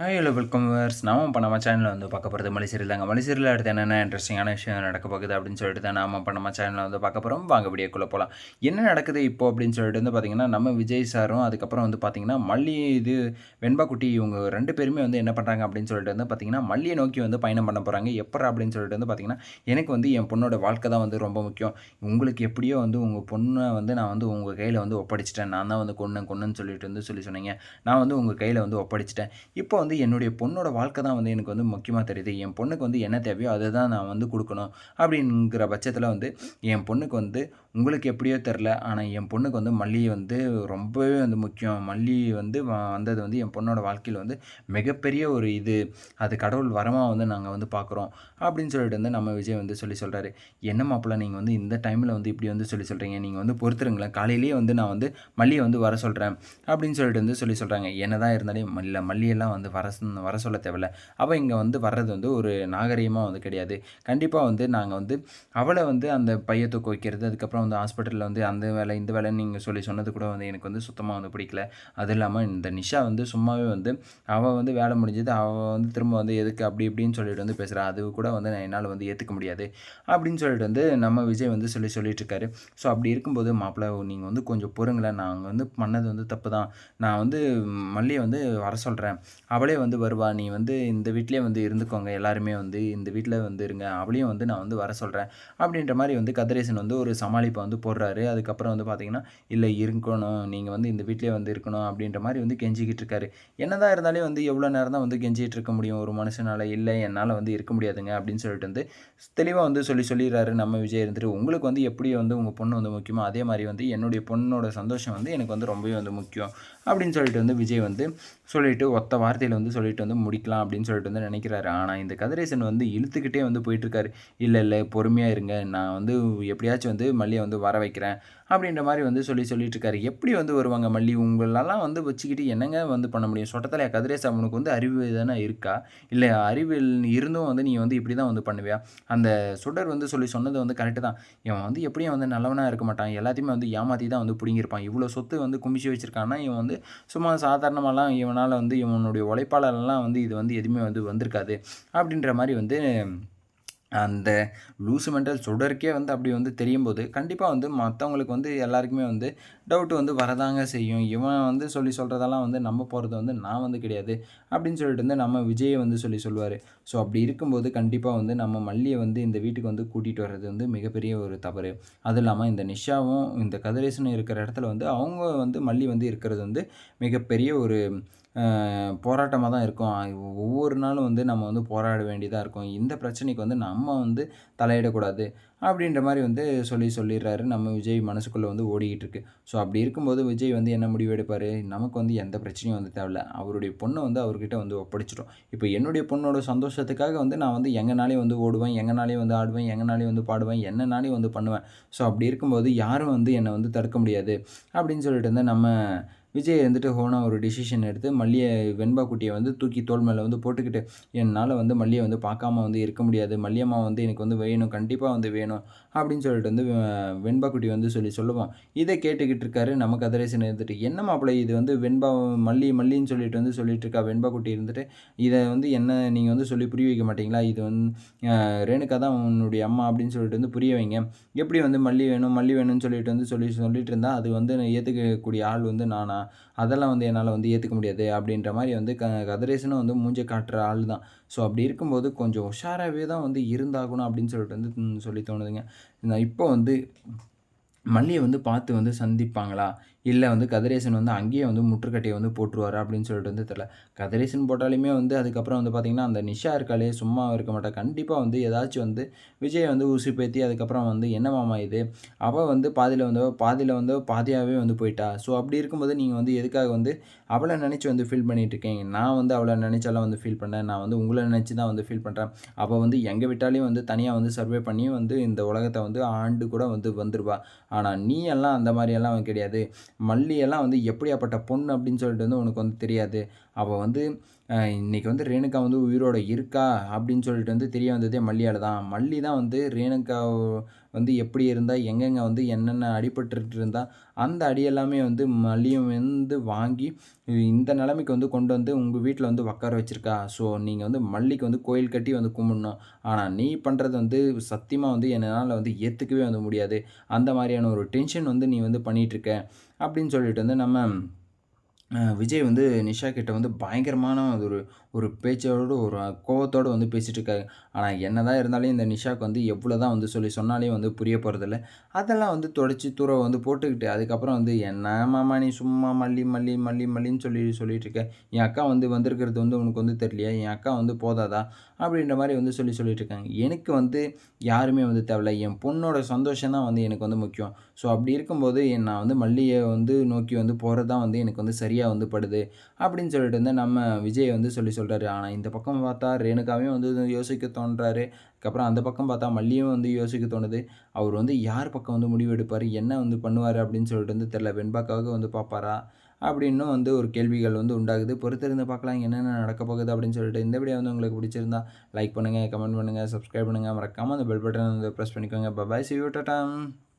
Hi hello welcome verse நாம இப்போ நம்ம சேனலில் வந்து பார்க்க போகிறது மலைசீரியல் தாங்க மலைசீரியல் அடுத்து என்னென்ன இன்ட்ரெஸ்டிங்கான விஷயம் நடக்க போகுது அப்படின்னு சொல்லிட்டு தான் நாம இப்போ நம்ம சேனலில் வந்து பார்க்க போகிறோம் வாங்க வீடியோக்குள்ளே போகலாம் என்ன நடக்குது இப்போ அப்படின்னு சொல்லிட்டு வந்து பார்த்திங்கன்னா நம்ம விஜய் சாரும் அதுக்கப்புறம் வந்து பார்த்திங்கன்னா மல்லி இது வெண்பாக்குட்டி இவங்க ரெண்டு பேருமே வந்து என்ன பண்ணுறாங்க அப்படின்னு சொல்லிட்டு வந்து பார்த்திங்கன்னா மல்லியை நோக்கி வந்து பயணம் பண்ண போகிறாங்க எப்போ அப்படின்னு சொல்லிட்டு வந்து பார்த்திங்கன்னா எனக்கு வந்து என் பொண்ணோட வாழ்க்கை தான் வந்து ரொம்ப முக்கியம். உங்களுக்கு எப்படியோ வந்து உங்கள் பொண்ணை வந்து நான் வந்து உங்கள் கையில் வந்து ஒப்படைச்சிட்டேன். நான் தான் வந்து கொன்னு கொன்னுன்னு சொல்லிட்டு வந்து சொல்லி சொன்னீங்க. நான் வந்து உங்கள் கையில் வந்து ஒப்படைச்சிட்டேன். இப்போ வந்து வந்து என்னுடைய பொண்ணோட வாழ்க்கை தான் வந்து எனக்கு வந்து முக்கியமாக தெரியுது. என் பொண்ணுக்கு வந்து என்ன தேவையோ அதை தான் நான் வந்து கொடுக்கணும். அப்படிங்கிற பட்சத்தில் வந்து என் பொண்ணுக்கு வந்து உங்களுக்கு எப்படியோ தெரில ஆனால் என் பொண்ணுக்கு வந்து மல்லி வந்து ரொம்பவே வந்து முக்கியம். மல்லி வந்து வந்தது வந்து என் பொண்ணோட வாழ்க்கையில் வந்து மிகப்பெரிய ஒரு இது. அது கடவுள் வரமாக வந்து நாங்கள் வந்து பார்க்குறோம் அப்படின்னு சொல்லிட்டு வந்து நம்ம விஜய் வந்து சொல்லி சொல்கிறாரு என்ன மாப்பிள்ள நீங்கள் வந்து இந்த டைமில் வந்து இப்படி வந்து சொல்லி சொல்கிறீங்க நீங்கள் வந்து பொறுத்துருங்களேன். காலையிலேயே வந்து நான் வந்து மல்லியை வந்து வர சொல்கிறேன் அப்படின்னு சொல்லிட்டு வந்து சொல்லி சொல்கிறாங்க என்ன தான் இருந்தாலும் மல்ல மல்லியெல்லாம் வந்து வர வர சொல்ல தேவையில்ல. அவள் இங்கே வந்து வர்றது வந்து ஒரு நாகரீகமாக வந்து கிடையாது. கண்டிப்பாக வந்து நாங்கள் வந்து அவளை வந்து அந்த பைய தூக்க வைக்கிறது அதுக்கப்புறம் வந்து ஹாஸ்பிட்டலில் வந்து அந்த வேலை இந்த வேலைன்னு நீங்கள் சொல்லி சொன்னது கூட வந்து எனக்கு வந்து சுத்தமாக வந்து பிடிக்கல. அது இல்லாமல் இந்த நிஷா வந்து சும்மாவே வந்து அவள் வந்து வேலை முடிஞ்சது அவள் வந்து திரும்ப வந்து எதுக்கு அப்படி இப்படின்னு சொல்லிட்டு வந்து பேசுகிறா அது கூட வந்து நான் என்னால் வந்து ஏற்றுக்க முடியாது. அப்படின்னு சொல்லிட்டு வந்து நம்ம விஜய் வந்து சொல்லி சொல்லிட்டு இருக்காரு. ஸோ அப்படி இருக்கும்போது மாப்பிள்ளை நீங்கள் வந்து கொஞ்சம் பொறுங்களேன். நாங்கள் வந்து பண்ணது வந்து தப்பு தான். நான் வந்து மல்லியை வந்து வர சொல்கிறேன் அவளே வந்து வருவா. நீ வந்து இந்த வீட்லேயே வந்து இருந்துக்கோங்க. எல்லாருமே வந்து இந்த வீட்டில் வந்து இருங்க. அவளையும் வந்து நான் வந்து வர சொல்கிறேன் அப்படின்ற மாதிரி வந்து கதிரேசன் வந்து ஒரு சமாளிப்பை வந்து போடுறாரு. அதுக்கப்புறம் வந்து பார்த்தீங்கன்னா இல்லை இருக்கணும். நீங்கள் வந்து இந்த வீட்டிலே வந்து இருக்கணும். அப்படின்ற மாதிரி வந்து கெஞ்சிக்கிட்டு இருக்காரு. என்னதான் இருந்தாலே வந்து எவ்வளோ நேரம் தான் வந்து கெஞ்சிக்கிட்டு இருக்க முடியும். ஒரு மனுஷனால் இல்லை என்னால் வந்து இருக்க முடியாதுங்க. அப்படின்னு சொல்லிட்டு வந்து தெளிவாக வந்து சொல்லி சொல்லிடுறாரு நம்ம விஜய் இருந்துட்டு. உங்களுக்கு வந்து எப்படி வந்து உங்கள் பொண்ணு வந்து முக்கியமோ அதே மாதிரி வந்து என்னுடைய பொண்ணோட சந்தோஷம் வந்து எனக்கு வந்து ரொம்பவே வந்து முக்கியம். அப்படின்னு சொல்லிட்டு வந்து விஜய் வந்து சொல்லிட்டு ஒத்த வார்த்தையில் வந்து சொல்லிட்டு வந்து முடிக்கலாம் அப்படின்னு சொல்லிட்டு வந்து நினைக்கிறாரு. ஆனால் இந்த கதிரேசன் வந்து இழுத்துக்கிட்டே வந்து போயிட்டுருக்காரு. இல்லை இல்லை பொறுமையாக இருங்க. நான் வந்து எப்படியாச்சும் வந்து மல்லியை வந்து வர வைக்கிறேன். அப்படின்ற மாதிரி வந்து சொல்லி சொல்லிட்டு இருக்காரு எப்படி வந்து வருவாங்க மல்லி? உங்களெல்லாம் வந்து வச்சுக்கிட்டு என்னங்க வந்து பண்ண முடியும்? சொட்டத்தலையா? கதிரேச அவனுக்கு வந்து அறிவு தானே இருக்கா? இல்லை அறிவில் இருந்தும் வந்து நீ வந்து இப்படி தான் வந்து பண்ணுவியா? அந்த சுடர் வந்து சொல்லி சொன்னது வந்து கரெக்டு தான். இவன் வந்து எப்படியும் வந்து நல்லவனாக இருக்க மாட்டான். எல்லாத்தையுமே வந்து ஏமாற்றி தான் வந்து பிடிங்கிருப்பான் இவ்வளோ சொத்து வந்து குமிச்சு வச்சுருக்கான்னா இவன் வந்து சும்மா சாதாரணமாலாம் இவனால் வந்து இவனுடைய உழைப்பாளர்லாம் வந்து இது வந்து எதுவுமே வந்து வந்திருக்காது அப்படின்ற மாதிரி வந்து அந்த லூசு மெண்டல் சுடருக்கே வந்து அப்படி வந்து தெரியும் போது கண்டிப்பாக வந்து மற்றவங்களுக்கு வந்து எல்லாருக்குமே வந்து டவுட் வந்து வரதாங்க செய்யும். இவன் வந்து சொல்லி சொல்கிறதெல்லாம் வந்து நம்ம போகிறது வந்து நான் வந்து கிடையாது அப்படின்னு சொல்லிட்டு வந்து நம்ம விஜயை வந்து சொல்லி சொல்லுவார். ஸோ அப்படி இருக்கும்போது கண்டிப்பாக வந்து நம்ம மல்லியை வந்து இந்த வீட்டுக்கு வந்து கூட்டிகிட்டு வர்றது வந்து மிகப்பெரிய ஒரு தவறு. அதுவும் இல்லாமல் இந்த நிஷாவும் இந்த கதிரேசனும் இருக்கிற இடத்துல வந்து அவங்க வந்து மல்லி வந்து இருக்கிறது வந்து மிகப்பெரிய ஒரு போராட்டமாக தான் இருக்கும். ஒவ்வொரு நாளும் வந்து நம்ம வந்து போராட வேண்டியதாக இருக்கும். இந்த பிரச்சனைக்கு வந்து நம்ம வந்து தலையிடக்கூடாது அப்படின்ற மாதிரி வந்து சொல்லி சொல்லிடுறாரு. நம்ம விஜய் மனசுக்குள்ளே வந்து ஓடிக்கிட்டு இருக்கு. ஸோ அப்படி இருக்கும்போது விஜய் வந்து என்ன முடிவு எடுப்பார்? நமக்கு வந்து எந்த பிரச்சனையும் வந்து தேவையில்ல. அவருடைய பொண்ணை வந்து அவர்கிட்ட வந்து ஒப்படைச்சிட்டோம் இப்போ என்னுடைய பொண்ணோட சந்தோஷத்துக்காக வந்து நான் வந்து எங்கனாலையும் வந்து ஓடுவேன் எங்கனாலையும் வந்து ஆடுவேன் எங்கனாலையும் வந்து பாடுவேன் என்னனாலையும் வந்து பண்ணுவேன். ஸோ அப்படி இருக்கும்போது யாரும் வந்து என்னை வந்து தடுக்க முடியாது அப்படின்னு சொல்லிட்டு இருந்தால் நம்ம விஜய் வந்துட்டு ஹோனா ஒரு டிசிஷன் எடுத்து மல்லியை வெண்பா குட்டியை வந்து தூக்கி தோல் மேலே வந்து போட்டுக்கிட்டு என்னால் வந்து மல்லியை வந்து பார்க்காம வந்து இருக்க முடியாது. மல்லியம்மா வந்து எனக்கு வந்து வேணும். கண்டிப்பாக வந்து வேணும். அப்படின்னு சொல்லிட்டு வந்து வெண்பாக்குட்டி வந்து சொல்லி சொல்லுவோம் இதை கேட்டுக்கிட்டு இருக்காரு நம்ம கதிரேசன் இருந்துட்டு. என்ன மாப்பிள்ளை இது வந்து வெண்பா மல்லி மல்லின்னு சொல்லிட்டு வந்து சொல்லிட்டு இருக்கா வெண்பாக்குட்டி இருந்துட்டு. இதை வந்து என்ன நீங்கள் வந்து சொல்லி புரிய வைக்க மாட்டீங்களா? இது வந்து ரேணுகா தான் உன்னுடைய அம்மா அப்படின்னு சொல்லிட்டு வந்து புரிய வைங்க. எப்படி வந்து மல்லி வேணும் மல்லி வேணும்னு சொல்லிட்டு வந்து சொல்லி சொல்லிட்டு இருந்தால் அது வந்து ஏற்றுக்கக்கூடிய ஆள் வந்து நானா? அதெல்லாம் வந்து என்னால் வந்து ஏற்றுக்க முடியாது அப்படின்ற மாதிரி வந்து க கதிரேசனும் வந்து மூஞ்சை காட்டுற ஆள் தான். ஸோ அப்படி இருக்கும்போது கொஞ்சம் உஷாராகவே தான் வந்து இருந்தாகணும் அப்படின்னு சொல்லிட்டு வந்து சொல்லி தோணுதுங்க. இப்போ வந்து மல்லியை வந்து பார்த்து வந்து சந்திப்பாங்களா? இல்லை வந்து கதிரேசன் வந்து அங்கேயே வந்து முற்றுக்கட்டையை வந்து போட்டுருவார் அப்படின்னு சொல்லிட்டு வந்து தெரில கதிரேசன் போட்டாலுமே வந்து அதுக்கப்புறம் வந்து பார்த்திங்கன்னா அந்த நிஷா இருக்காளே சும்மா இருக்க மாட்டா. கண்டிப்பாக வந்து ஏதாச்சும் வந்து விஜய் வந்து ஊசி பேத்தி அதுக்கப்புறம் வந்து என்ன மாமா இது? அவள் வந்து பாதியில் வந்து பாதியில் வந்து பாதியாகவே வந்து போயிட்டா. ஸோ அப்படி இருக்கும்போது நீங்கள் வந்து எதுக்காக வந்து அவளை நினச்சி வந்து ஃபீல் பண்ணிகிட்டு இருக்கீங்க? நான் வந்து அவளை நினச்சாலாம் வந்து ஃபீல் பண்ணேன். நான் வந்து உங்களை நினச்சி தான் வந்து ஃபீல் பண்ணுறேன் அவள் வந்து எங்கே விட்டாலையும் வந்து தனியாக வந்து சர்வே பண்ணி வந்து இந்த உலகத்தை வந்து ஆண்டு கூட வந்து வந்துடுவா ஆனால் நீ எல்லாம் அந்த மாதிரியெல்லாம் கிடையாது. மல்லியெல்லாம் வந்து எப்படியாப்பட்ட பொண்ணு அப்படின்னு சொல்லிட்டு வந்து உனக்கு வந்து தெரியாது. அப்போ வந்து இன்றைக்கி வந்து ரேணுகா வந்து உயிரோட இருக்கா? அப்படின்னு சொல்லிட்டு வந்து தெரிய வந்ததே மல்லியால் தான். மல்லி தான் வந்து ரேணுகா வந்து எப்படி இருந்தால் எங்கெங்கே வந்து என்னென்ன அடிபட்டுட்டு இருந்தால் அந்த அடி எல்லாமே வந்து மல்லியும் வந்து வாங்கி இந்த நிலைமைக்கு வந்து கொண்டு வந்து உங்கள் வீட்டில் வந்து உக்கார வச்சுருக்கா. ஸோ நீங்கள் வந்து மல்லிக்கு வந்து கோயில் கட்டி வந்து கும்பிடணும். ஆனால் நீ பண்ணுறது வந்து சத்தியமாக வந்து என்னால் வந்து ஏற்றுக்கவே வந்து முடியாது. அந்த மாதிரியான ஒரு டென்ஷன் வந்து நீ வந்து பண்ணிகிட்ருக்க அப்படின்னு சொல்லிட்டு வந்து நம்ம விஜய் வந்து நிஷா கிட்ட வந்து பயங்கரமான ஒரு ஒரு பேச்சோடு ஒரு கோவத்தோடு வந்து பேசிகிட்டு இருக்காரு ஆனால் என்ன தான் இருந்தாலும் இந்த நிஷாக்கு வந்து எவ்வளோ தான் வந்து சொல்லி சொன்னாலே வந்து புரிய போகிறதில்ல அதெல்லாம் வந்து தொடச்சி தூர வந்து போட்டுக்கிட்டு அதுக்கப்புறம் வந்து என்ன மாமா நீ சும்மா மல்லி மல்லி மல்லி மல்லின்னு சொல்லி சொல்லிட்டு இருக்க என் அக்கா வந்து வந்திருக்கிறது வந்து உனக்கு வந்து தெரியலையா? என் அக்கா வந்து போதாதா? அப்படின்ற மாதிரி வந்து சொல்லி சொல்லிட்டு இருக்காங்க எனக்கு வந்து யாருமே வந்து தேவையில்ல. என் பொண்ணோட சந்தோஷம் தான் வந்து எனக்கு வந்து முக்கியம். ஸோ அப்படி இருக்கும்போது நான் வந்து மல்லியை வந்து நோக்கி வந்து போகிறது தான் வந்து எனக்கு வந்து சரியாக வந்து படுது. அப்படின்னு சொல்லிட்டு வந்து நம்ம விஜய் வந்து சொல்லி சொல்கிறாரு ஆனால் இந்த பக்கம் பார்த்தா ரேணுகாவையும் வந்து யோசிக்க தோன்றாரு. அதுக்கப்புறம் அந்த பக்கம் பார்த்தா மல்லியும் வந்து யோசிக்க தோணுது. அவர் வந்து யார் பக்கம் வந்து முடிவு எடுப்பார்? என்ன வந்து பண்ணுவார்? அப்படின்னு சொல்லிட்டு வந்து தெரில வெண்பாக்காவுக்கு வந்து பார்ப்பாரா? அப்படின்னும் வந்து ஒரு கேள்விகள் வந்து உண்டாகுது. பொறுத்திருந்து பார்க்கலாம் என்னென்ன நடக்க போகுது அப்படின்னு சொல்லிட்டு இந்த வீடியோ வந்து உங்களுக்கு பிடிச்சிருந்தா லைக் பண்ணுங்கள் கமெண்ட் பண்ணுங்கள் சப்ஸ்கிரைப் பண்ணுங்கள் மறக்காமல் அந்த பெல் பட்டன் வந்து ப்ரெஸ் பண்ணிக்கோங்க. பாய் சி யூ டாம்